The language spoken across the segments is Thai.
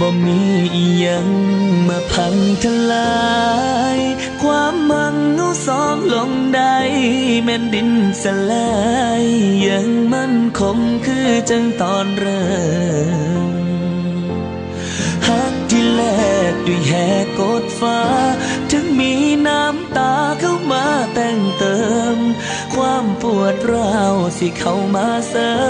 บ่มีอีหยังมาพังทลาย ความมังเงาสองลงได้แม่นดินสลายยังมันคงคือจังตอนเริ่มหักที่แลกด้วยแหกกดฟ้า ถึงมีน้ำตาเข้ามาแต่งเติม ความปวดร้าวสิเข้ามาเสริม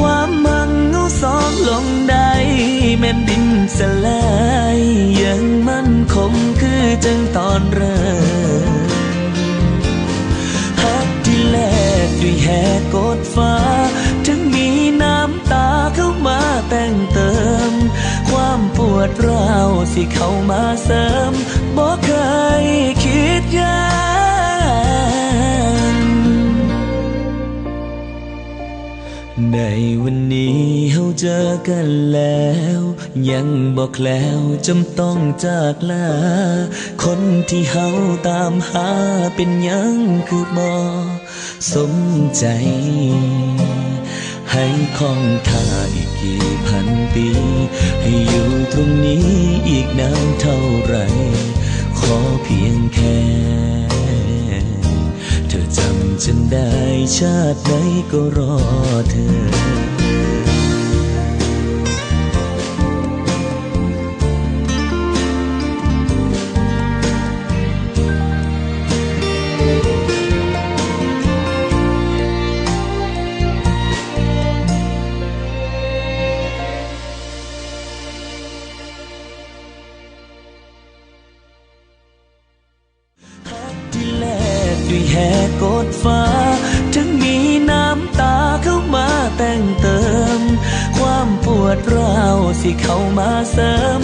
ความมังเงาสองลงได้แม่นดินสลายยังมันคงคือจังตอนเริ่มหักที่แลกด้วยแหกกดฟ้า ถึงมีน้ำตาเข้ามาแต่งเติม ความปวดร้าวสิเข้ามาเสริมบ่เคยคิดยา ในวันนี้เฮาเจอกันแล้ว ยังบอกแล้วจำต้องจากลา คนที่เฮาตามหาเป็นยังคือบ่สมใจ ให้คองท่าอีกกี่พันปี ให้อยู่ตรงนี้อีกนานเท่าไหรขอเพียงแค่ เธอจำฉันได้ ชาติไหนก็รอเธอ ที่แลกด้วยแหกกดฟ้า วดเราสิเข้ามาเสริม